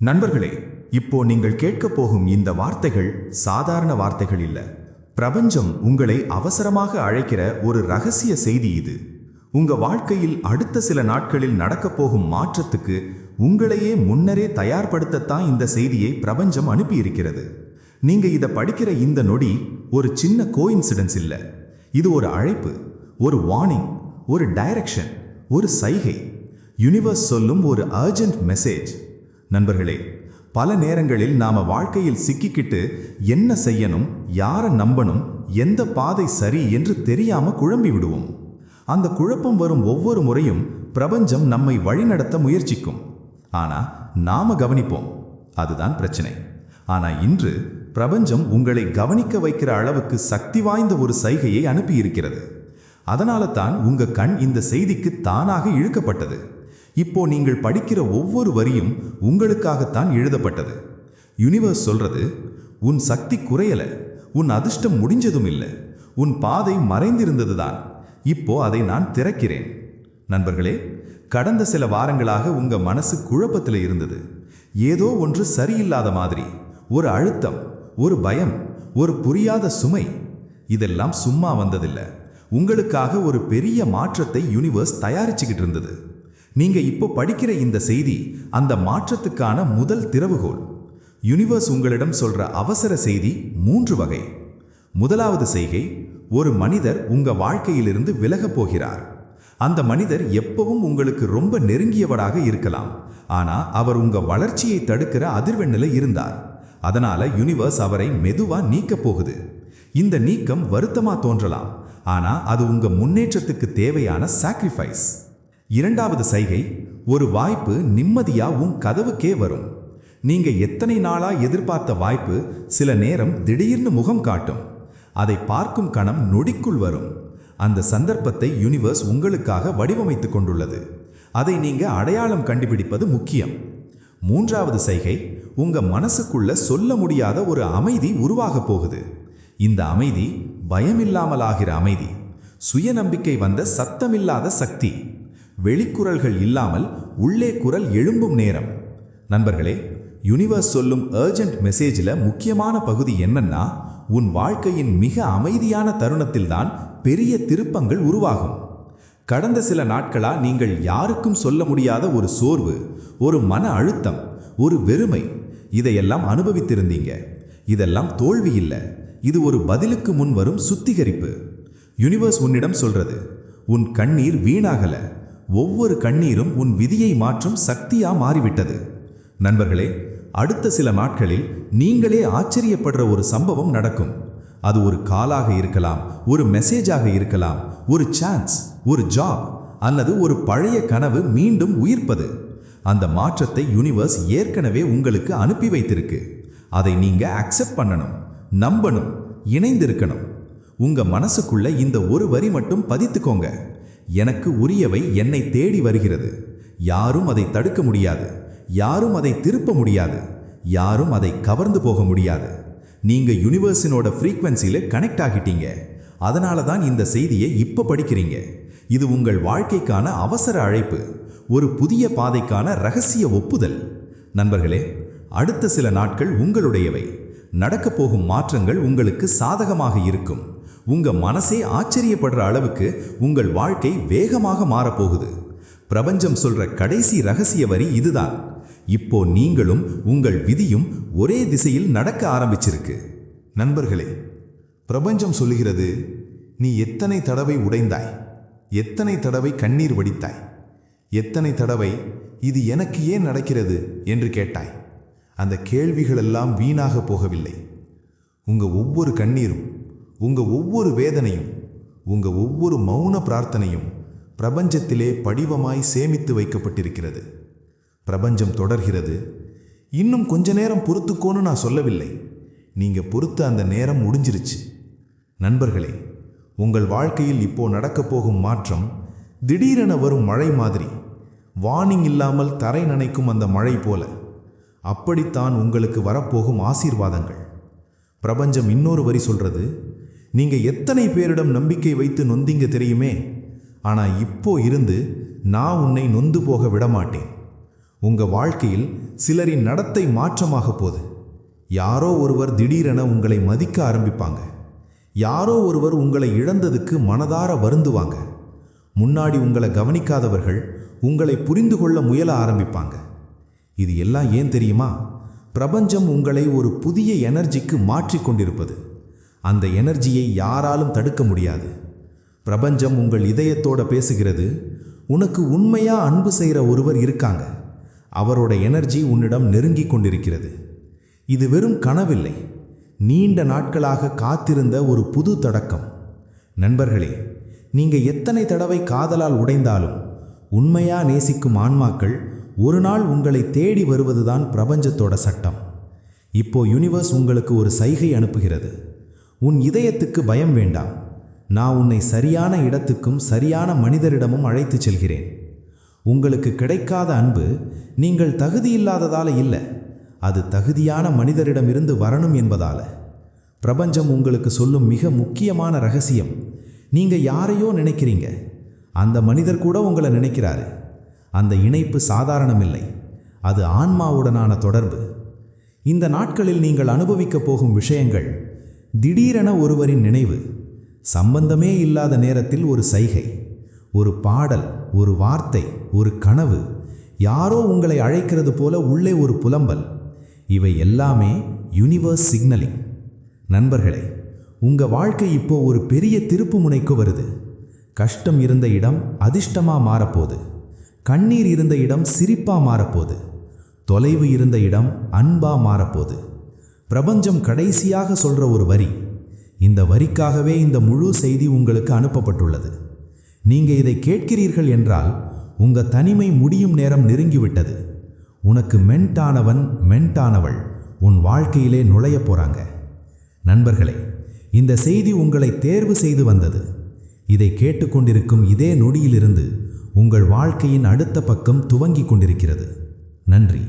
நண்பர்களே இப்போ நீங்கள் கேட்கப் போகும் இந்த வார்த்தைகள் சாதாரண வார்த்தைகள் இல்ல. பிரபஞ்சம் உங்களை அவசரமாக அழைக்கிற ஒரு ரகசிய செய்தி இது. உங்க வாழ்க்கையில் அடுத்த சில நாட்களில் நடக்கப் போகும் மாற்றத்துக்கு உங்களையே முன்னரே தயார்படுத்தத்தான் இந்த செய்தியை பிரபஞ்சம் அனுப்பியிருக்கிறது. நீங்க இதை படிக்கிற இந்த நொடி ஒரு சின்ன கோயின்சிடன்ஸ் இல்லை. இது ஒரு அழைப்பு ஒரு வார்னிங் ஒரு டைரக்ஷன் ஒரு சைகை. யுனிவர்ஸ் சொல்லும் ஒரு அர்ஜென்ட் மெசேஜ் நண்பர்களே பல நேரங்களில் நாம வாழ்க்கையில் சிக்கிக்கிட்டு என்ன செய்யணும் யாரை நம்பணும் எந்த பாதை சரி என்று தெரியாம குழம்பி விடுவோம். அந்த குழப்பம் வரும் ஒவ்வொரு முறையும் பிரபஞ்சம் நம்மை வழிநடத்த முயற்சிக்கும். ஆனா நாம கவனிப்போம். அதுதான் பிரச்சனை. ஆனா இன்று பிரபஞ்சம் உங்களை கவனிக்க வைக்கிற அளவுக்கு சக்தி வாய்ந்த ஒரு சைகையை அனுப்பியிருக்கிறது. அதனால தான் உங்க கண் இந்த செய்திக்கு தானாக இழுக்கப்பட்டது. இப்போ நீங்கள் படிக்கிற ஒவ்வொரு வரியும் உங்களுக்காகத்தான் எழுதப்பட்டது. யுனிவர்ஸ் சொல்றது உன் சக்தி குறையல உன் அதிர்ஷ்டம் முடிஞ்சதும் இல்லை உன் பாதை மறைந்திருந்ததுதான் இப்போ அதை நான் திறக்கிறேன். நண்பர்களே கடந்த சில வாரங்களாக உங்க மனசு குழப்பத்தில் இருந்தது. ஏதோ ஒன்று சரியில்லாத மாதிரி ஒரு அழுத்தம் ஒரு பயம் ஒரு புரியாத சுமை இதெல்லாம் சும்மா வந்ததில்லை. உங்களுக்காக ஒரு பெரிய மாற்றத்தை யூனிவர்ஸ் தயாரிச்சுக்கிட்டு இருந்தது. நீங்க இப்போ படிக்கிற இந்த செய்தி அந்த மாற்றத்துக்கான முதல் திறவுகோல் யுனிவர்ஸ் உங்களிடம் சொல்ற அவசர செய்தி மூன்று வகை. முதலாவது செய்கை ஒரு மனிதர் உங்க வாழ்க்கையிலிருந்து விலகப் போகிறார். அந்த மனிதர் எப்பவும் உங்களுக்கு ரொம்ப நெருங்கியவராக இருக்கலாம். ஆனா அவர் உங்க வளர்ச்சியை தடுக்கிற அதிர்வெண்ணில் இருந்தார். அதனால யுனிவர்ஸ் அவரை மெதுவா நீக்கப் போகுது. இந்த நீக்கம் வருத்தமா தோன்றலாம். ஆனா அது உங்க முன்னேற்றத்துக்கு தேவையான சாக்ரிஃபைஸ் இரண்டாவது சைகை ஒரு வாய்ப்பு நிம்மதியா உன் கதவுக்கே வரும். நீங்க எத்தனை நாளா எதிர்பார்த்த வாய்ப்பு சில நேரம் திடீர்னு முகம் காட்டும். அதை பார்க்கும் கணம் நொடிக்குள் வரும். அந்த சந்தர்ப்பத்தை யுனிவர்ஸ் உங்களுக்காக வடிவமைத்துக் கொண்டுள்ளது. அதை நீங்க அடையாளம் கண்டுபிடிப்பது முக்கியம். மூன்றாவது சைகை உங்க மனசுக்குள்ள சொல்ல முடியாத ஒரு அமைதி உருவாக போகுது. இந்த அமைதி பயமில்லாமலாகிற அமைதி. சுயநம்பிக்கை வந்த சத்தமில்லாத சக்தி. வெளிக்குரல்கள் இல்லாமல் உள்ளே குரல் எழும்பும் நேரம். நண்பர்களே யுனிவர்ஸ் சொல்லும் அர்ஜென்ட் மெசேஜில் முக்கியமான பகுதி என்னன்னா உன் வாழ்க்கையின் மிக அமைதியான தருணத்தில்தான் பெரிய திருப்பங்கள் உருவாகும். கடந்த சில நாட்களா நீங்கள் யாருக்கும் சொல்ல முடியாத ஒரு சோர்வு ஒரு மன அழுத்தம் ஒரு வெறுமை இதையெல்லாம் அனுபவித்திருந்தீங்க. இதெல்லாம் தோல்வி இல்லை இது ஒரு பதிலுக்கு முன் வரும் சுத்திகரிப்பு. யுனிவர்ஸ் உன்னிடம் சொல்றது உன் கண்ணீர் வீணாகல ஒவ்வொரு கண்ணீரும் உன் விதியை மாற்றும் சக்தியா மாறிவிட்டது. நண்பர்களே அடுத்த சில நாட்களில் நீங்களே ஆச்சரியப்படுற ஒரு சம்பவம் நடக்கும். அது ஒரு காலாக இருக்கலாம் ஒரு மெசேஜாக இருக்கலாம் ஒரு சான்ஸ் ஒரு ஜாப் அல்லது ஒரு பழைய கனவு மீண்டும் உயிர்ப்பது. அந்த மாற்றத்தை யூனிவர்ஸ் ஏற்கனவே உங்களுக்கு அனுப்பி வைத்திருக்கு. அதை நீங்க அக்செப்ட் பண்ணணும் நம்பணும் இணைந்திருக்கணும். உங்க மனசுக்குள்ள இந்த ஒரு வரி மட்டும் பதித்துக்கோங்க. எனக்கு உரியவை என்னை தேடி வருகிறது. யாரும் அதை தடுக்க முடியாது. யாரும் அதை திருப்ப முடியாது. யாரும் அதை கவர்ந்து போக முடியாது. நீங்க யூனிவர்ஸினோட ஃப்ரீக்வன்சியில கனெக்ட் ஆகிட்டீங்க. அதனால தான் இந்த செய்தியை இப்ப படிக்கிறீங்க. இது உங்கள் வாழ்க்கைக்கான அவசர அழைப்பு. ஒரு புதிய பாதைக்கான ரகசிய ஒப்புதல். நண்பர்களே அடுத்த சில நாட்கள் உங்களுடையவை. நடக்கப் போகும் மாற்றங்கள் உங்களுக்கு சாதகமாக இருக்கும். உங்க மனசே ஆச்சரியப்படுற அளவுக்கு உங்கள் வாழ்க்கை வேகமாக மாறப்போகுது. பிரபஞ்சம் சொல்ற கடைசி ரகசிய வரி இதுதான். இப்போ நீங்களும் உங்கள் விதியும் ஒரே திசையில் நடக்க ஆரம்பிச்சிருக்கு. நண்பர்களே பிரபஞ்சம் சொல்லுகிறது நீ எத்தனை தடவை உடைந்தாய்? எத்தனை தடவை கண்ணீர் வடித்தாய்? எத்தனை தடவை இது எனக்கு ஏன் நடக்கிறது? என்று கேட்டாய். அந்த கேள்விகளெல்லாம் வீணாக போகவில்லை. உங்கள் ஒவ்வொரு கண்ணீரும் உங்க ஒவ்வொரு வேதனையும் உங்க ஒவ்வொரு மௌன பிரார்த்தனையும் பிரபஞ்சத்திலே படிவமாய் சேமித்து வைக்கப்பட்டிருக்கிறது. பிரபஞ்சம் தொடர்கிறது. இன்னும் கொஞ்ச நேரம் பொறுத்துக்கோன்னு நான் சொல்லவில்லை. நீங்க பொறுத்த அந்த நேரம் முடிஞ்சிருச்சு. நண்பர்களே உங்கள் வாழ்க்கையில் இப்போ நடக்கப் போகும் மாற்றம் திடீரென வரும் மழை மாதிரி. வார்னிங் இல்லாமல் தரை நனைக்கும் அந்த மழை போல. அப்படித்தான் உங்களுக்கு வரப்போகும் ஆசீர்வாதங்கள். பிரபஞ்சம் இன்னொரு வரி சொல்றது நீங்கள் எத்தனை பேரிடம் நம்பிக்கை வைத்து நொந்தீங்க தெரியுமே? ஆனால் இப்போ இருந்து நான் உன்னை நொந்து போக விடமாட்டேன். உங்கள் வாழ்க்கையில் சிலரின் நடத்தை மாற்றமாக போகுது. யாரோ ஒருவர் திடீரென உங்களை மதிக்க ஆரம்பிப்பாங்க. யாரோ ஒருவர் உங்களை இழந்ததுக்கு மனதார வருந்துவாங்க. முன்னாடி உங்களை கவனிக்காதவர்கள் உங்களை புரிந்து கொள்ள முயல ஆரம்பிப்பாங்க. இது எல்லாம் ஏன் தெரியுமா? பிரபஞ்சம் உங்களை ஒரு புதிய எனர்ஜிக்கு மாற்றிக் கொண்டிருப்பது. அந்த எனர்ஜியை யாராலும் தடுக்க முடியாது. பிரபஞ்சம் உங்கள் இதயத்தோட பேசுகிறது உனக்கு உண்மையாக அன்பு செய்கிற ஒருவர் இருக்காங்க. அவரோட எனர்ஜி உன்னிடம் நெருங்கி கொண்டிருக்கிறது. இது வெறும் கனவில்லை நீண்ட நாட்களாக காத்திருந்த ஒரு புது தொடக்கம். நண்பர்களே நீங்கள் எத்தனை தடவை காதலால் உடைந்தாலும் உண்மையாக நேசிக்கும் ஆன்மாக்கள் ஒரு நாள் உங்களை தேடி வருவதுதான் பிரபஞ்சத்தோட சட்டம். இப்போ யுனிவர்ஸ் உங்களுக்கு ஒரு சைகை அனுப்புகிறது. உன் இதயத்துக்கு பயம் வேண்டாம். நான் உன்னை சரியான இடத்துக்கும் சரியான மனிதரிடமும் அழைத்துச் செல்கிறேன். உங்களுக்கு கிடைக்காத அன்பு நீங்கள் தகுதியில்லாததால் இல்லை. அது தகுதியான மனிதரிடமிருந்து வரணும் என்பதால். பிரபஞ்சம் உங்களுக்கு சொல்லும் மிக முக்கியமான ரகசியம் நீங்கள் யாரையோ நினைக்கிறீங்க. அந்த மனிதர் கூட உங்களை நினைக்கிறாரு. அந்த இணைப்பு சாதாரணமில்லை. அது ஆன்மாவுடனான தொடர்பு. இந்த நாட்களில் நீங்கள் அனுபவிக்கப் போகும் விஷயங்கள் திடீரென ஒருவரின் நினைவு சம்பந்தமே இல்லாத நேரத்தில் ஒரு சைகை ஒரு பாடல் ஒரு வார்த்தை ஒரு கனவு யாரோ உங்களை அழைக்கிறது போல உள்ளே ஒரு புலம்பல். இவை எல்லாமே யுனிவர்ஸ் சிக்னலிங் நண்பர்களே உங்கள் வாழ்க்கை இப்போ ஒரு பெரிய திருப்பு முனைக்கு வருது. கஷ்டம் இருந்த இடம் அதிர்ஷ்டமாக மாறப்போகுது. கண்ணீர் இருந்த இடம் சிரிப்பாக மாறப்போகுது. தொலைவு இருந்த இடம் அன்பாக மாறப்போகுது. பிரபஞ்சம் கடைசியாக சொல்கிற ஒரு வரி. இந்த வரிக்காகவே இந்த முழு செய்தி உங்களுக்கு அனுப்பப்பட்டுள்ளது. நீங்கள் இதை கேட்கிறீர்கள் என்றால் உங்கள் தனிமை முடியும் நேரம் நெருங்கிவிட்டது. உனக்கு மென்டானவன் மென்டானவள் உன் வாழ்க்கையிலே நுழைய போகிறாங்க நண்பர்களே இந்த செய்தி உங்களை தேர்வு செய்து வந்தது. இதை கேட்டுக்கொண்டிருக்கும் இதே நொடியிலிருந்து உங்கள் வாழ்க்கையின் அடுத்த பக்கம் துவங்கிக் கொண்டிருக்கிறது. நன்றி.